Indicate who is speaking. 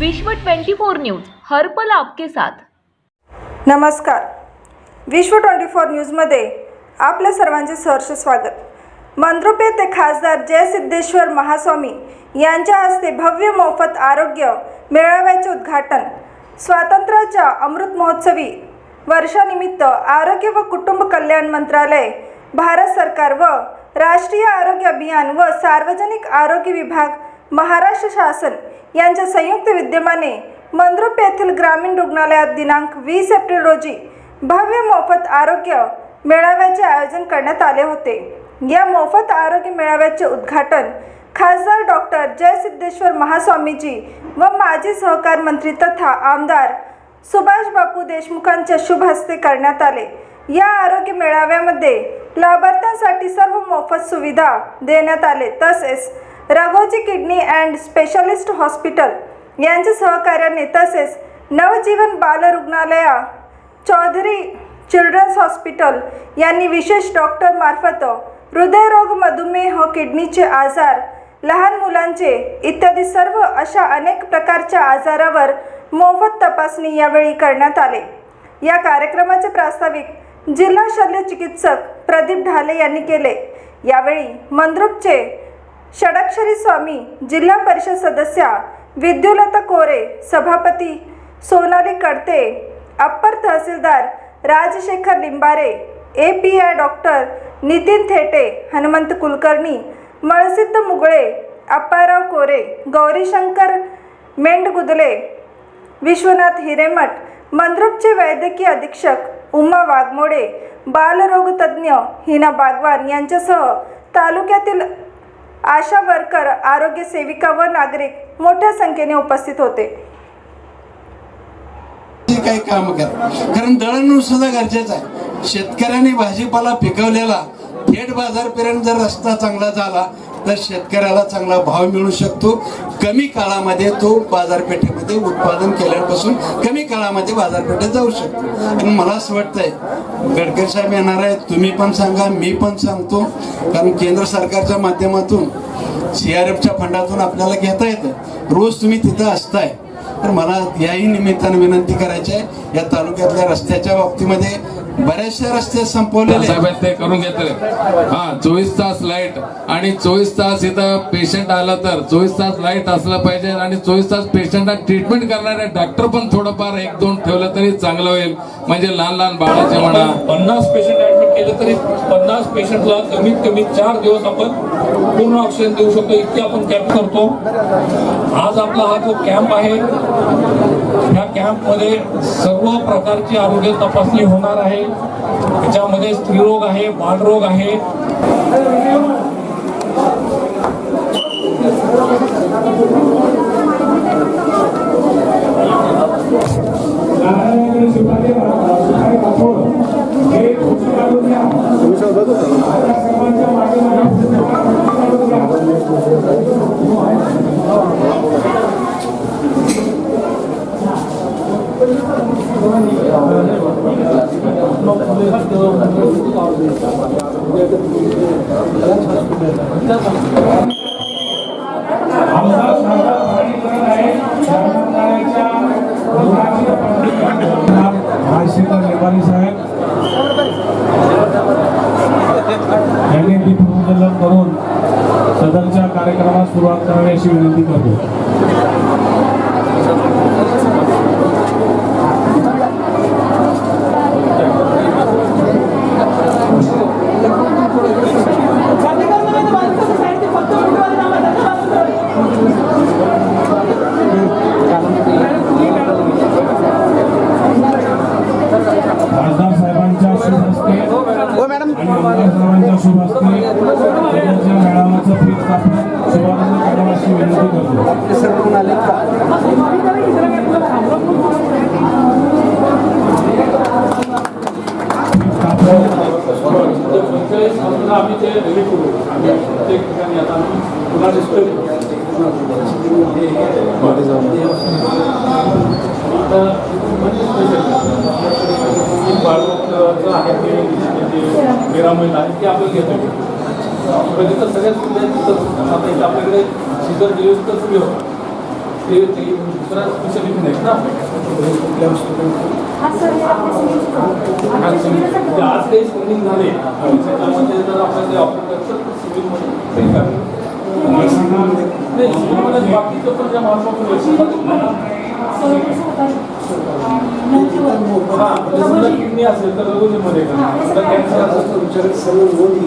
Speaker 1: विश्व 24 न्यूज हर्पल आपके साथ.
Speaker 2: नमस्कार. विश्व ट्वेंटी फोर न्यूजमध्ये आपल्या सर्वांचे सहर्ष स्वागत. मंद्रुप येथे खासदार जयसिद्धेश्वर महास्वामी यांच्या हस्ते भव्य मोफत आरोग्य मेळाव्याचे उद्घाटन स्वातंत्र्याच्या अमृत महोत्सवी वर्षानिमित्त आरोग्य व कुटुंब कल्याण मंत्रालय भारत सरकार व राष्ट्रीय आरोग्य अभियान व सार्वजनिक आरोग्य विभाग महाराष्ट्र शासन यांच्या संयुक्त विद्यमाने मंद्रुप येथील ग्रामीण रुग्णालयात दिनांक वीस एप्रिल रोजी भव्य मोफत आरोग्य मेळाव्याचे आयोजन करण्यात आले होते. या मोफत आरोग्य मेळाव्याचे उद्घाटन खासदार डॉक्टर जयसिद्धेश्वर महास्वामीजी व माजी सहकार मंत्री तथा आमदार सुभाष बापू देशमुखांच्या शुभ हस्ते करण्यात आले. या आरोग्य मेळाव्यामध्ये लाभार्थ्यांसाठी सर्व मोफत सुविधा देण्यात आले. तसेच Raghoji kidney and specialist hospital यांच्या सहकार्याने तसेच नवजीवन बाल रुग्णालया चौधरी चिल्ड्रन्स हॉस्पिटल यांनी विशेष डॉक्टर मार्फत हृदयरोग मधुमेह किडनीचे आजार लहान मुलांचे इत्यादी सर्व अशा अनेक प्रकारच्या आजारावर मोफत तपासणी यावेळी करण्यात आले. या कार्यक्रमाचे प्रास्ताविक जिल्हा शल्य चिकित्सक प्रदीप ढाले यांनी केले. यावेळी मंद्रुपचे षडाक्षरी स्वामी जिल्हा परिषद सदस्या विद्युलता कोरे सभापती Sonali Kadte upper tehsildar Rajshekhar Limbare A P I doctor Nitin Thete Hanumant Kulkarni Malsiddha Mugale Apparao Kore Gaurishankar Mendgudale Vishwanath Hiremath मंद्रुपचे वैद्यकीय अधीक्षक उमा वाघमोडे बालरोगतज्ञ हिना बागवान यांच्यासह तालुक्यातील आशा वर्कर आरोग्य सेविका व नागरिक मोठ्या संख्येने उपस्थित होते.
Speaker 3: काही काम करा. कारण दळणवळण सुद्धा गरजेचं आहे. शेतकऱ्याने भाजीपाला पिकवलेला थेट बाजारपर्यंत जर रस्ता चांगला झाला तर शेतकऱ्याला चांगला भाव मिळू शकतो. कमी काळामध्ये तो बाजारपेठेमध्ये उत्पादन केल्यापासून कमी काळामध्ये बाजारपेठेत जाऊ शकतो. आणि मला असं वाटतंय गडकरी साहेब येणार आहेत तुम्ही पण सांगा मी पण सांगतो. कारण केंद्र सरकारच्या माध्यमातून सी आर एफच्या फंडातून आपल्याला घेता येतं. रोज तुम्ही तिथं असताय. तर मला याही निमित्तानं विनंती करायची आहे या तालुक्यातल्या रस्त्याच्या बाबतीमध्ये बऱ्याचशा रस्ते संपवलेले आहेत.
Speaker 4: साहेब आहेत ते करून घेतले. हा चोवीस तास लाइट आणि चोवीस तास इथं पेशंट आला तर चोवीस तास लाइट असलं पाहिजे आणि चोवीस तास पेशंटला ट्रीटमेंट करणारे डॉक्टर पण थोडंफार एक दोन ठेवलं तरी चांगलं होईल. म्हणजे लहान लहान बाळाचे म्हणा.
Speaker 5: पन्नास पेशंट ऍडमिट केले तरी पन्नास पेशंटला कमीत कमी चार दिवस आपण पूर्ण ऑक्सिजन देऊ शकतो इतके आपण कॅम्प करतो. आज आपला हा जो कॅम्प आहे या कॅम्पमध्ये सर्व प्रकारची आरोग्य तपासणी होणार आहे. त्याच्यामध्ये स्त्रीरोग आहे बालरोग आहे.
Speaker 6: राजशेखर लेबारी साहेब यांनी दीपप्रज्वलन करून सदरच्या कार्यक्रमास सुरुवात करावी अशी विनंती करतो करतो पीठ कापून
Speaker 5: पंचेचाळीस आम्ही ते रेडी करू आम्ही प्रत्येक ठिकाणी आता आम्ही पुन्हा डिस्प्ले आता बाळरोगचं आहे ते निरामय आहे ते आपण घेतो म्हणजे तर सगळ्यात सुविधा आहे तिथं आता इथं आपल्याकडे सीझर डिलिव्हरी तर फ्री होतात ते ते दुसरा स्पेशलिस्ट नाहीत ना आज काही स्क्रीनिंग झाले. जर आपण ते ऑपरेट सिव्हिलमध्ये ते. नाही सिव्हिलमध्ये बाकीचं पण ज्या माणसाकडे किडनी असेल तर रघुजीमध्ये करा कॅन्सर असेल तर
Speaker 3: तुमच्याकडे सर्व नोंदी